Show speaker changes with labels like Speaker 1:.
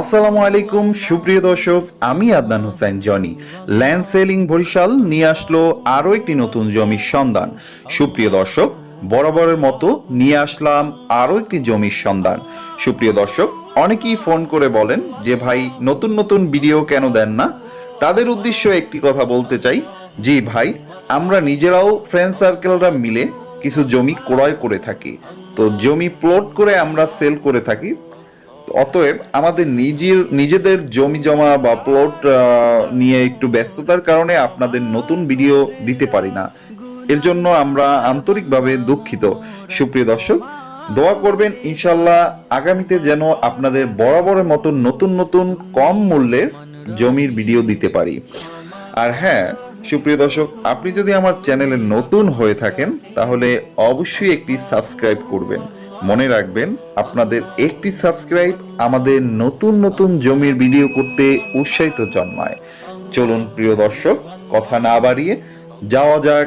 Speaker 1: আসসালামু আলাইকুম, সুপ্রিয় দর্শক, আমি আদনান হোসেন, জনি। ল্যান্ড সেলিং বরিশাল নিয়ে আসলো আরও একটি নতুন জমির সন্ধান। সুপ্রিয় দর্শক, বরাবরের মতো নিয়ে আসলাম আরও একটি জমির সন্ধান। সুপ্রিয় দর্শক, অনেকেই ফোন করে বলেন যে, ভাই, নতুন নতুন ভিডিও কেন দেন না? তাদের উদ্দেশ্য একটি কথা বলতে চাই। জি, ভাই, আমরা নিজেরাও ফ্রেন্ড সার্কেলরা মিলে কিছু জমি ক্রয় করে থাকি। তো জমি প্লট করে আমরা সেল করে থাকি। অতএব আমাদের নিজের, নিজেদের জমি জমা বা প্লট নিয়ে একটু ব্যস্ততার কারণে আপনাদের নতুন ভিডিও দিতে পারি না। এর জন্য আমরা আন্তরিকভাবে দুঃখিত। সুপ্রিয় দর্শক, দোয়া করবেন ইনশাল্লাহ আগামীতে যেন আপনাদের বরাবরের মতো নতুন নতুন কম মূল্যের জমির ভিডিও দিতে পারি। আর হ্যাঁ সুপ্রিয় দর্শক, আপনি যদি আমার চ্যানেলে নতুন হয়ে থাকেন, তাহলে অবশ্যই একটি সাবস্ক্রাইব করবেন। মনে রাখবেন, আপনাদের একটি সাবস্ক্রাইব আমাদের নতুন নতুন জমির ভিডিও করতে উৎসাহিত জন্মায়। চলুন, প্রিয় দর্শক, কথা না বাড়িয়ে যাওয়া যাক